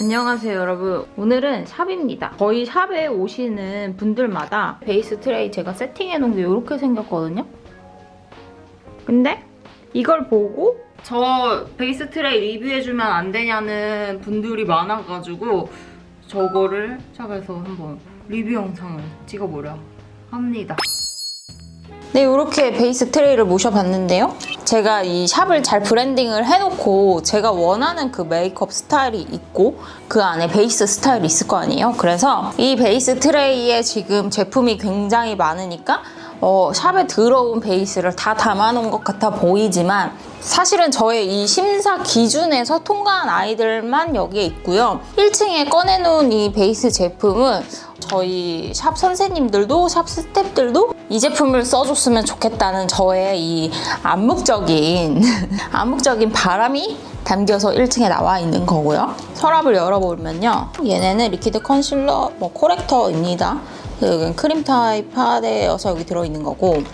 안녕하세요 여러분. 오늘은 샵입니다. 저희 샵에 오시는 분들마다 베이스 트레이 제가 세팅해 놓은 게 이렇게 생겼거든요. 근데 이걸 보고 저 베이스 트레이 리뷰해주면 안 되냐는 분들이 많아가지고 저거를 샵에서 한번 리뷰 영상을 찍어보려 합니다 네, 이렇게 베이스 트레이를 모셔봤는데요. 제가 이 샵을 잘 브랜딩을 해놓고 제가 원하는 그 메이크업 스타일이 있고 그 안에 베이스 스타일이 있을 거 아니에요. 그래서 이 베이스 트레이에 지금 제품이 굉장히 많으니까 어, 샵에 들어온 베이스를 다 담아놓은 것 같아 보이지만 사실은 저의 이 심사 기준에서 통과한 아이들만 여기에 있고요. 1층에 꺼내놓은 이 베이스 제품은 저희 샵 선생님들도 샵 스태프들도 이 제품을 써줬으면 좋겠다는 저의 이 암묵적인 암묵적인 바람이 담겨서 1층에 나와 있는 거고요. 서랍을 열어보면요. 얘네는 리퀴드 컨실러 뭐 코렉터입니다. 여기는 크림 타입 파데여서 여기 들어있는 거고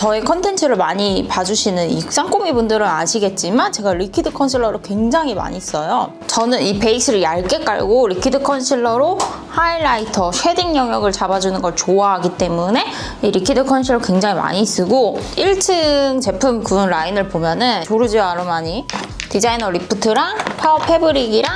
저의 컨텐츠를 많이 봐주시는 이 쌍꼬미 분들은 아시겠지만 제가 리퀴드 컨실러를 굉장히 많이 써요. 저는 이 베이스를 얇게 깔고 리퀴드 컨실러로 하이라이터, 쉐딩 영역을 잡아주는 걸 좋아하기 때문에 이 리퀴드 컨실러 굉장히 많이 쓰고 1층 제품 구운 라인을 보면은 조르지오 아르마니 디자이너 리프트랑 파워 패브릭이랑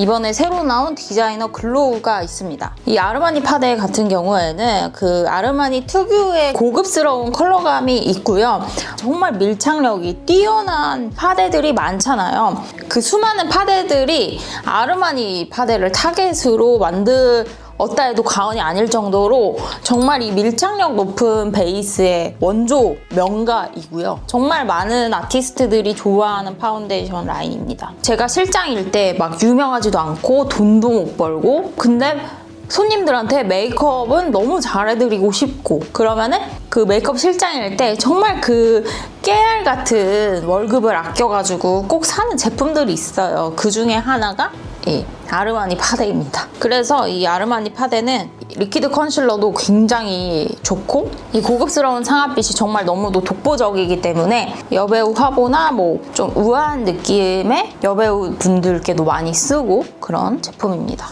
이번에 새로 나온 디자이너 글로우가 있습니다. 이 아르마니 파데 같은 경우에는 그 아르마니 특유의 고급스러운 컬러감이 있고요. 정말 밀착력이 뛰어난 파데들이 많잖아요. 그 수많은 파데들이 아르마니 파데를 타겟으로 만들 어따 해도 과언이 아닐 정도로 정말 이 밀착력 높은 베이스의 원조 명가이고요. 정말 많은 아티스트들이 좋아하는 파운데이션 라인입니다. 제가 실장일 때 막 유명하지도 않고 돈도 못 벌고 근데 손님들한테 메이크업은 너무 잘해드리고 싶고 그러면은 그 메이크업 실장일 때 정말 그 깨알 같은 월급을 아껴가지고 꼭 사는 제품들이 있어요. 그 중에 하나가 이 아르마니 파데입니다. 그래서 이 아르마니 파데는 리퀴드 컨실러도 굉장히 좋고 이 고급스러운 상아빛이 정말 너무도 독보적이기 때문에 여배우 화보나 뭐 좀 우아한 느낌의 여배우 분들께도 많이 쓰고 그런 제품입니다.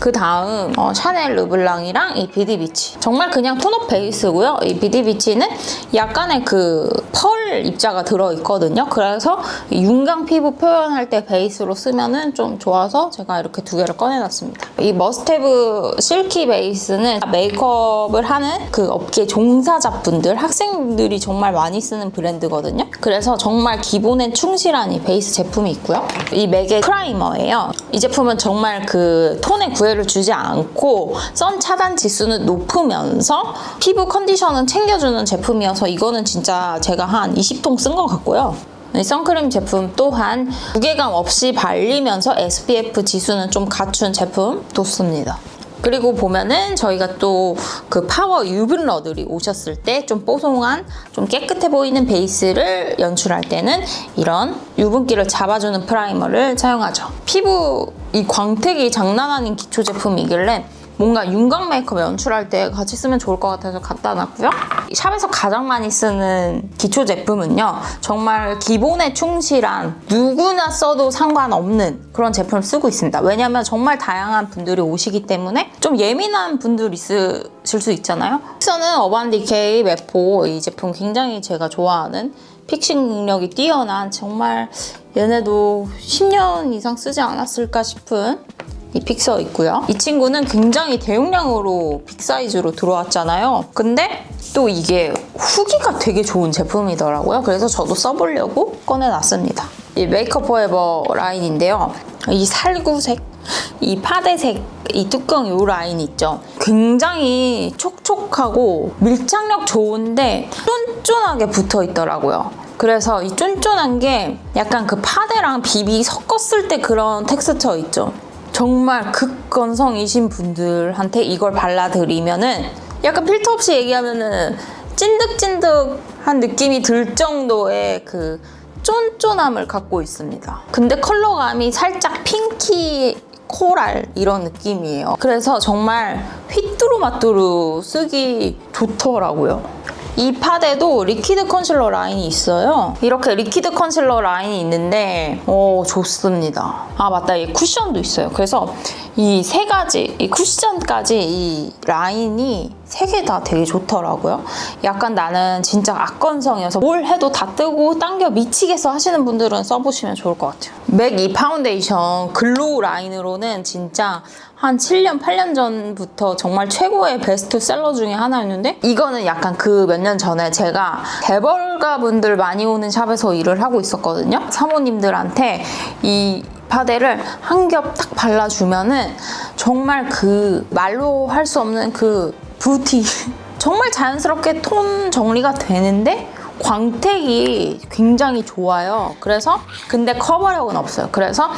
그 다음 어, 샤넬 르블랑이랑 이 비디비치 정말 그냥 톤업 베이스고요 이 비디비치는 약간의 그 펄 입자가 들어있거든요. 그래서 이 윤광 피부 표현할 때 베이스로 쓰면은 좀 좋아서 제가 이렇게 두 개를 꺼내놨습니다. 이 머스테브 실키 베이스는 메이크업을 하는 그 업계 종사자분들 학생들이 정말 많이 쓰는 브랜드거든요. 그래서 정말 기본에 충실한 이 베이스 제품이 있고요. 이 맥의 프라이머예요. 이 제품은 정말 그 톤의 구애를 주지 않고 선 차단 지수는 높으면서 피부 컨디션은 챙겨주는 제품이어서 이거는 진짜 제가 한 20통 쓴 것 같고요. 이 선크림 제품 또한 무게감 없이 발리면서 SPF 지수는 좀 갖춘 제품 좋습니다. 그리고 보면은 저희가 또 그 파워 유분러들이 오셨을 때 좀 뽀송한 좀 깨끗해 보이는 베이스를 연출할 때는 이런 유분기를 잡아주는 프라이머를 사용하죠. 피부 이 광택이 장난 아닌 기초 제품이길래 뭔가 윤곽 메이크업 연출할 때 같이 쓰면 좋을 것 같아서 갖다 놨고요. 샵에서 가장 많이 쓰는 기초 제품은요. 정말 기본에 충실한 누구나 써도 상관없는 그런 제품을 쓰고 있습니다. 왜냐면 정말 다양한 분들이 오시기 때문에 좀 예민한 분들 있으실 수 있잖아요. 저는 어반디케이 메포 이 제품 굉장히 제가 좋아하는 픽싱 능력이 뛰어난 정말 얘네도 10년 이상 쓰지 않았을까 싶은 이 픽서 있고요. 이 친구는 굉장히 대용량으로 빅 사이즈로 들어왔잖아요. 근데 또 이게 후기가 되게 좋은 제품이더라고요. 그래서 저도 써보려고 꺼내놨습니다. 이 메이크업 포에버 라인인데요. 이 살구색, 이 파대색, 이 뚜껑 요 라인 있죠. 굉장히 촉촉하고 밀착력 좋은데 쫀쫀하게 붙어 있더라고요. 그래서 이 쫀쫀한 게 약간 그 파데랑 비비 섞었을 때 그런 텍스처 있죠. 정말 극건성이신 분들한테 이걸 발라드리면은 약간 필터 없이 얘기하면은 찐득찐득한 느낌이 들 정도의 그 쫀쫀함을 갖고 있습니다. 근데 컬러감이 살짝 핑키 코랄 이런 느낌이에요. 그래서 정말 휘뚜루마뚜루 쓰기 좋더라고요. 이 파데도 리퀴드 컨실러 라인이 있어요. 이렇게 리퀴드 컨실러 라인이 있는데 오 좋습니다. 아 맞다 이 쿠션도 있어요. 그래서 이 세 가지 이 쿠션까지 이 라인이 세 개 다 되게 좋더라고요. 약간 나는 진짜 악건성이어서 뭘 해도 다 뜨고 당겨 미치겠어 하시는 분들은 써보시면 좋을 것 같아요. 맥 이 파운데이션 글로우 라인으로는 진짜 한 7년, 8년 전부터 정말 최고의 베스트셀러 중에 하나였는데 이거는 약간 그 몇 년 전에 제가 개벌가 분들 많이 오는 샵에서 일을 하고 있었거든요. 사모님들한테 이 파데를 한 겹 딱 발라주면은 정말 그 말로 할 수 없는 그 뷰티 정말 자연스럽게 톤 정리가 되는데 광택이 굉장히 좋아요. 그래서 근데 커버력은 없어요. 그래서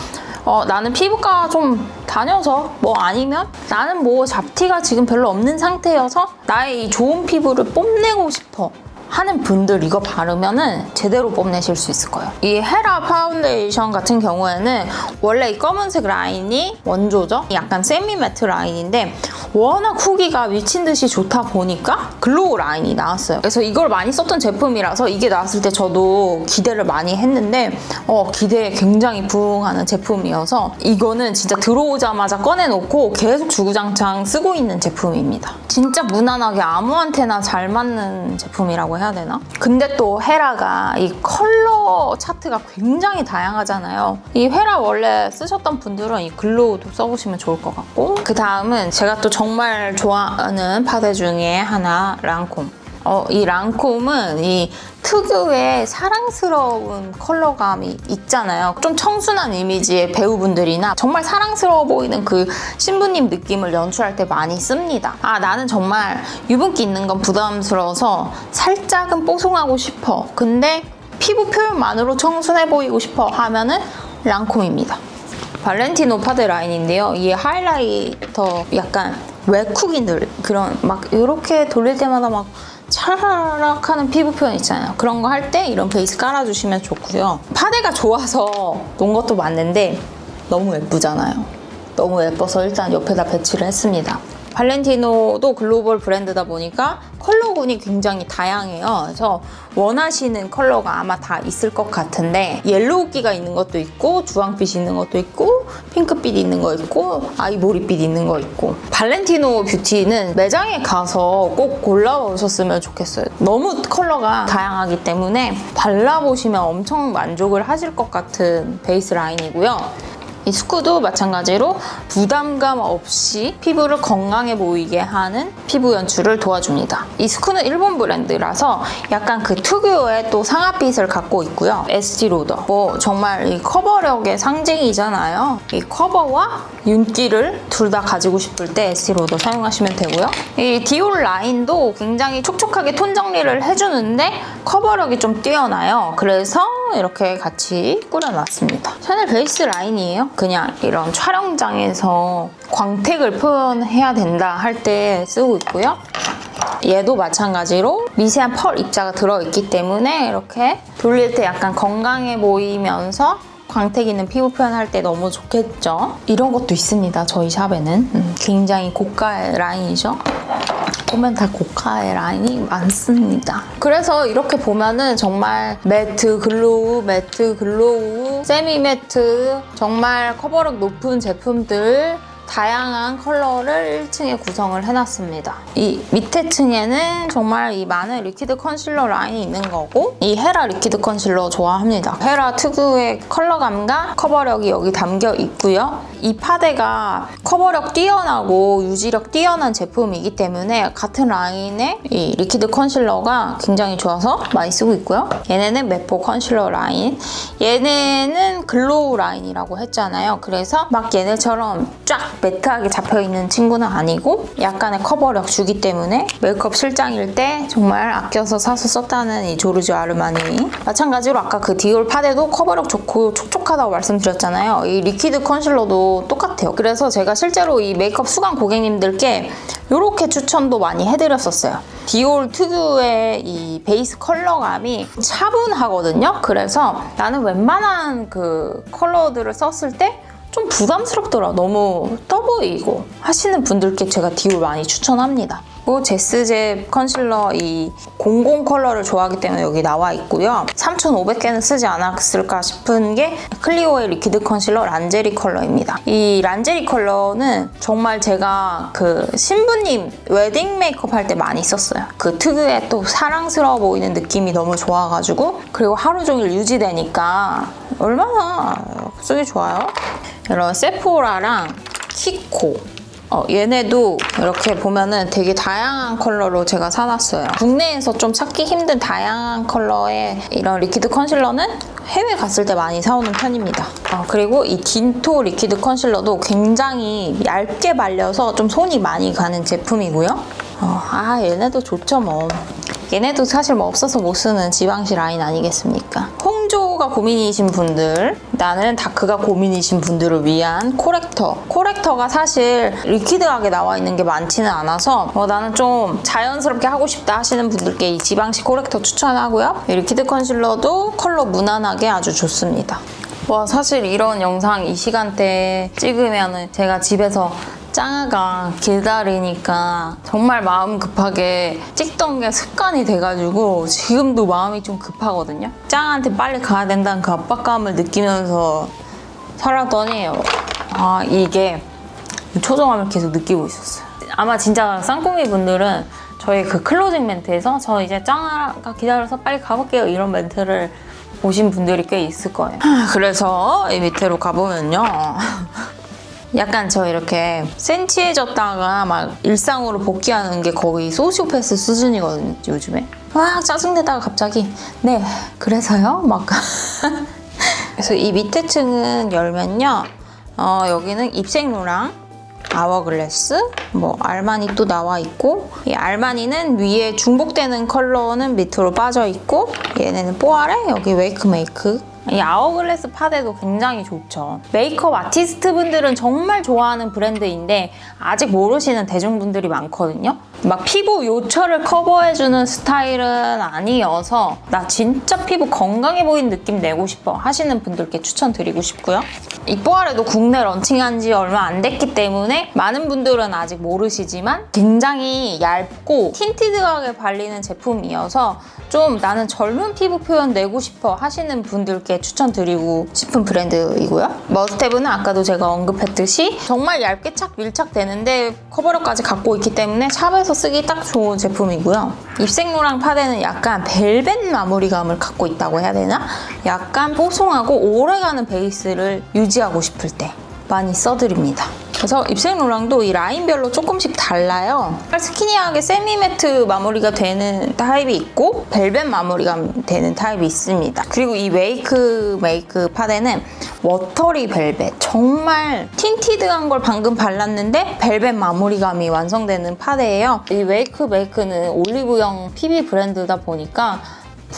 어, 나는 피부과 좀 다녀서 뭐 아니면 나는 뭐 잡티가 지금 별로 없는 상태여서 나의 이 좋은 피부를 뽐내고 싶어. 하는 분들 이거 바르면은 제대로 뽐내실 수 있을 거예요. 이 헤라 파운데이션 같은 경우에는 원래 이 검은색 라인이 원조죠. 약간 세미 매트 라인인데 워낙 후기가 미친 듯이 좋다 보니까 글로우 라인이 나왔어요. 그래서 이걸 많이 썼던 제품이라서 이게 나왔을 때 저도 기대를 많이 했는데 어, 기대에 굉장히 부응하는 제품이어서 이거는 진짜 들어오자마자 꺼내놓고 계속 주구장창 쓰고 있는 제품입니다. 진짜 무난하게 아무한테나 잘 맞는 제품이라고 해야 되나? 근데 또 헤라가 이 컬러 차트가 굉장히 다양하잖아요. 이 헤라 원래 쓰셨던 분들은 이 글로우도 써보시면 좋을 것 같고 그 다음은 제가 또 정말 좋아하는 파데 중에 하나 랑콤. 어, 이 랑콤은 이 특유의 사랑스러운 컬러감이 있잖아요. 좀 청순한 이미지의 배우분들이나 정말 사랑스러워 보이는 그 신부님 느낌을 연출할 때 많이 씁니다. 아, 나는 정말 유분기 있는 건 부담스러워서 살짝은 뽀송하고 싶어. 근데 피부 표현만으로 청순해 보이고 싶어 하면은 랑콤입니다. 발렌티노 파데 라인인데요. 이 하이라이터 약간 외국인 들 그런 막 이렇게 돌릴 때마다 막 차라락 하는 피부 표현 있잖아요. 그런 거 할 때 이런 베이스 깔아주시면 좋고요. 파데가 좋아서 놓은 것도 맞는데 너무 예쁘잖아요. 너무 예뻐서 일단 옆에다 배치를 했습니다. 발렌티노도 글로벌 브랜드다 보니까 컬러 군이 굉장히 다양해요. 그래서 원하시는 컬러가 아마 다 있을 것 같은데 옐로우기가 있는 것도 있고 주황빛이 있는 것도 있고 핑크빛 있는 거 있고 아이보리빛 있는 거 있고 발렌티노 뷰티는 매장에 가서 꼭 골라보셨으면 좋겠어요. 너무 컬러가 다양하기 때문에 발라보시면 엄청 만족을 하실 것 같은 베이스 라인이고요. 이 스쿠도 마찬가지로 부담감 없이 피부를 건강해 보이게 하는 피부 연출을 도와줍니다. 이 스쿠는 일본 브랜드라서 약간 그 특유의 또 상아빛을 갖고 있고요. SD 로더. 뭐 정말 이 커버력의 상징이잖아요. 이 커버와 윤기를 둘 다 가지고 싶을 때 SD 로더 사용하시면 되고요. 이 디올 라인도 굉장히 촉촉하게 톤 정리를 해주는데 커버력이 좀 뛰어나요. 그래서 이렇게 같이 꾸려놨습니다. 샤넬 베이스 라인이에요. 그냥 이런 촬영장에서 광택을 표현해야 된다 할 때 쓰고 있고요. 얘도 마찬가지로 미세한 펄 입자가 들어있기 때문에 이렇게 돌릴 때 약간 건강해 보이면서 광택 있는 피부 표현할 때 너무 좋겠죠. 이런 것도 있습니다. 저희 샵에는 음, 굉장히 고가의 라인이죠. 보면 다 고가의 라인이 많습니다. 그래서 이렇게 보면은 정말 매트 글로우, 매트 글로우, 세미 매트 정말 커버력 높은 제품들 다양한 컬러를 1층에 구성을 해놨습니다. 이 밑에 층에는 정말 이 많은 리퀴드 컨실러 라인이 있는 거고 이 헤라 리퀴드 컨실러 좋아합니다. 헤라 특유의 컬러감과 커버력이 여기 담겨 있고요. 이 파데가 커버력 뛰어나고 유지력 뛰어난 제품이기 때문에 같은 라인의 이 리퀴드 컨실러가 굉장히 좋아서 많이 쓰고 있고요. 얘네는 메포 컨실러 라인. 얘네는 글로우 라인이라고 했잖아요. 그래서 막 얘네처럼 쫙 매트하게 잡혀있는 친구는 아니고 약간의 커버력 주기 때문에 메이크업 실장일 때 정말 아껴서 사서 썼다는 이 조르지오 아르마니. 마찬가지로 아까 그 디올 파데도 커버력 좋고 촉촉하다고 말씀드렸잖아요. 이 리퀴드 컨실러도 똑같아요. 그래서 제가 실제로 이 메이크업 수강 고객님들께 이렇게 추천도 많이 해드렸었어요. 디올 특유의 이 베이스 컬러감이 차분하거든요. 그래서 나는 웬만한 그 컬러들을 썼을 때 좀 부담스럽더라. 너무 떠 보이고 하시는 분들께 제가 디올 많이 추천합니다. 또 제스제 컨실러 이 00 컬러를 좋아하기 때문에 여기 나와 있고요. 3,500개는 쓰지 않았을까 싶은 게 클리오의 리퀴드 컨실러 란제리 컬러입니다. 이 란제리 컬러는 정말 제가 그 신부님 웨딩 메이크업 할 때 많이 썼어요. 그 특유의 또 사랑스러워 보이는 느낌이 너무 좋아가지고 그리고 하루 종일 유지되니까 얼마나 쓰기 좋아요. 이런 세포라랑 키코 어, 얘네도 이렇게 보면은 되게 다양한 컬러로 제가 사놨어요. 국내에서 좀 찾기 힘든 다양한 컬러의 이런 리퀴드 컨실러는 해외 갔을 때 많이 사오는 편입니다. 어, 그리고 이 딘토 리퀴드 컨실러도 굉장히 얇게 발려서 좀 손이 많이 가는 제품이고요. 어, 아 얘네도 좋죠 뭐. 얘네도 사실 뭐 없어서 못 쓰는 지방시 라인 아니겠습니까? 홍조가 고민이신 분들, 나는 다크가 고민이신 분들을 위한 코렉터. 코렉터가 사실 리퀴드하게 나와 있는 게 많지는 않아서 어, 나는 좀 자연스럽게 하고 싶다 하시는 분들께 이 지방시 코렉터 추천하고요. 이 리퀴드 컨실러도 컬러 무난하게 아주 좋습니다. 와 사실 이런 영상 이 시간대에 찍으면 제가 집에서 짱아가 기다리니까 정말 마음 급하게 찍던 게 습관이 돼가지고 지금도 마음이 좀 급하거든요. 짱한테 빨리 가야 된다는 그 압박감을 느끼면서 살았더니 아 이게 초조함을 계속 느끼고 있었어요. 아마 진짜 쌍둥이 분들은 저희 그 클로징 멘트에서 저 이제 짱아가 기다려서 빨리 가볼게요 이런 멘트를 보신 분들이 꽤 있을 거예요. 그래서 이 밑으로 가보면요. 약간 저 이렇게 센치해졌다가 막 일상으로 복귀하는 게 거의 소시오패스 수준이거든요, 요즘에. 막 짜증내다가 갑자기, 네, 그래서요? 막. 그래서 이 밑에 층은 열면요. 어, 여기는 입생로랑 아워글래스, 뭐 알마니 또 나와 있고 이 알마니는 위에 중복되는 컬러는 밑으로 빠져 있고 얘네는 뽀아레 여기 웨이크 메이크 이 아워글래스 파데도 굉장히 좋죠. 메이크업 아티스트 분들은 정말 좋아하는 브랜드인데 아직 모르시는 대중분들이 많거든요. 막 피부 요철을 커버해주는 스타일은 아니어서 나 진짜 피부 건강해 보이는 느낌 내고 싶어 하시는 분들께 추천드리고 싶고요. 이 뽀아레도 국내 런칭한 지 얼마 안 됐기 때문에 많은 분들은 아직 모르시지만 굉장히 얇고 틴티드하게 발리는 제품이어서 좀 나는 젊은 피부 표현 내고 싶어 하시는 분들께 추천드리고 싶은 브랜드이고요. 머스테브는 아까도 제가 언급했듯이 정말 얇게 착 밀착되는데 커버력까지 갖고 있기 때문에 샵에서 쓰기 딱 좋은 제품이고요. 입생로랑 파데는 약간 벨벳 마무리감을 갖고 있다고 해야 되나? 약간 뽀송하고 오래가는 베이스를 유지하고 싶을 때 많이 써드립니다. 그래서 입생로랑도 이 라인별로 조금씩 달라요. 스키니하게 세미 매트 마무리가 되는 타입이 있고 벨벳 마무리가 되는 타입이 있습니다. 그리고 이 웨이크 메이크 파데는 워터리 벨벳 정말 틴티드한 걸 방금 발랐는데 벨벳 마무리감이 완성되는 파데예요. 이 웨이크 메이크는 올리브영 PB 브랜드다 보니까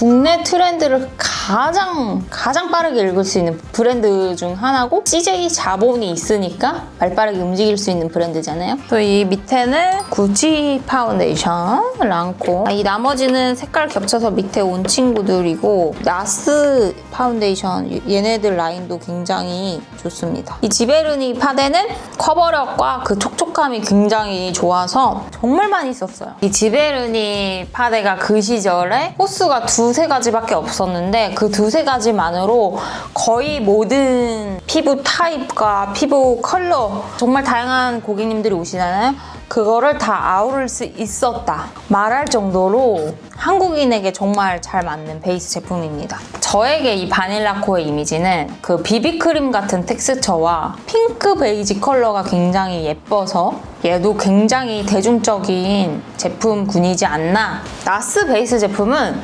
국내 트렌드를 가장 가장 빠르게 읽을 수 있는 브랜드 중 하나고 CJ 자본이 있으니까 발빠르게 움직일 수 있는 브랜드잖아요. 또 이 밑에는 구찌 파운데이션 랑코 아, 이 나머지는 색깔 겹쳐서 밑에 온 친구들이고 나스 파운데이션 얘네들 라인도 굉장히 좋습니다. 이 지베르니 파데는 커버력과 그 촉촉함이 굉장히 좋아서 정말 많이 썼어요. 이 지베르니 파데가 그 시절에 호수가 두세 가지밖에 없었는데 그 두세 가지만으로 거의 모든 피부 타입과 피부 컬러 정말 다양한 고객님들이 오시잖아요. 그거를 다 아우를 수 있었다 말할 정도로 한국인에게 정말 잘 맞는 베이스 제품입니다. 저에게 이 바닐라코의 이미지는 그 비비크림 같은 텍스처와 핑크 베이지 컬러가 굉장히 예뻐서 얘도 굉장히 대중적인 제품군이지 않나. 나스 베이스 제품은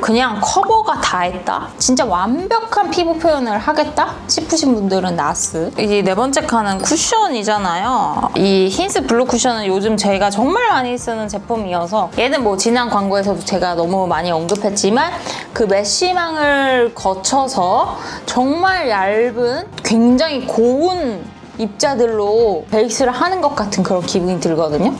그냥 커버가 다 했다? 진짜 완벽한 피부 표현을 하겠다? 싶으신 분들은 나스. 이 네 번째 칸은 쿠션이잖아요. 이 흰스 블루 쿠션은 요즘 제가 정말 많이 쓰는 제품이어서 얘는 뭐 지난 광고에서도 제가 너무 많이 언급했지만 그 메쉬망을 거쳐서 정말 얇은 굉장히 고운 입자들로 베이스를 하는 것 같은 그런 기분이 들거든요.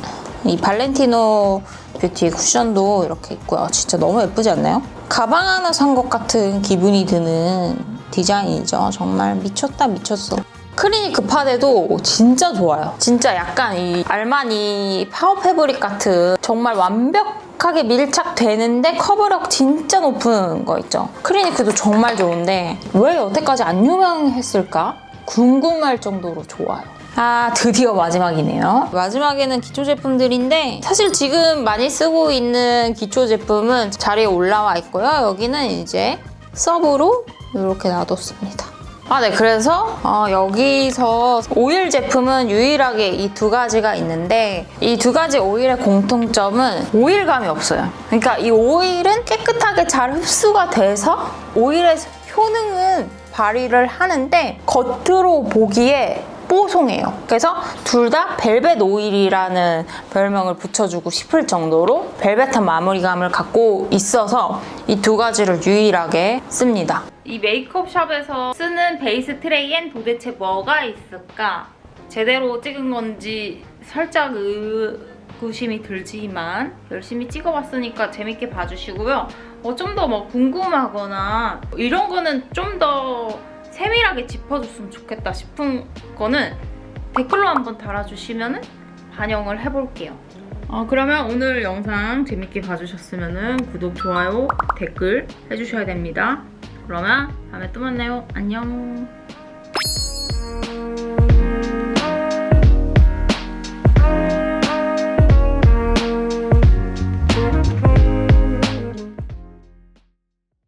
이 발렌티노 뷰티 쿠션도 이렇게 있고요. 진짜 너무 예쁘지 않나요? 가방 하나 산 것 같은 기분이 드는 디자인이죠. 정말 미쳤다 미쳤어. 클리니크 파데도 진짜 좋아요. 진짜 약간 이 알마니 파워 패브릭 같은 정말 완벽하게 밀착되는데 커버력 진짜 높은 거 있죠. 클리니크도 정말 좋은데 왜 여태까지 안 유명했을까? 궁금할 정도로 좋아요. 아, 드디어 마지막이네요. 마지막에는 기초 제품들인데 사실 지금 많이 쓰고 있는 기초 제품은 자리에 올라와 있고요. 여기는 이제 서브로 이렇게 놔뒀습니다. 아, 네. 그래서 어, 여기서 오일 제품은 유일하게 이 두 가지가 있는데 이 두 가지 오일의 공통점은 오일감이 없어요. 그러니까 이 오일은 깨끗하게 잘 흡수가 돼서 오일의 효능은 발휘를 하는데 겉으로 보기에 뽀송해요. 그래서 둘 다 벨벳 오일이라는 별명을 붙여주고 싶을 정도로 벨벳한 마무리감을 갖고 있어서 이 두 가지를 유일하게 씁니다. 이 메이크업 샵에서 쓰는 베이스 트레이엔 도대체 뭐가 있을까? 제대로 찍은 건지 살짝 의구심이 들지만 열심히 찍어봤으니까 재밌게 봐주시고요. 어, 좀 더 뭐 궁금하거나 이런 거는 좀더 세밀하게 짚어줬으면 좋겠다 싶은 거는 댓글로 한번 달아주시면 반영을 해볼게요. 어, 그러면 오늘 영상 재밌게 봐주셨으면 구독, 좋아요, 댓글 해주셔야 됩니다. 그러면 다음에 또 만나요. 안녕.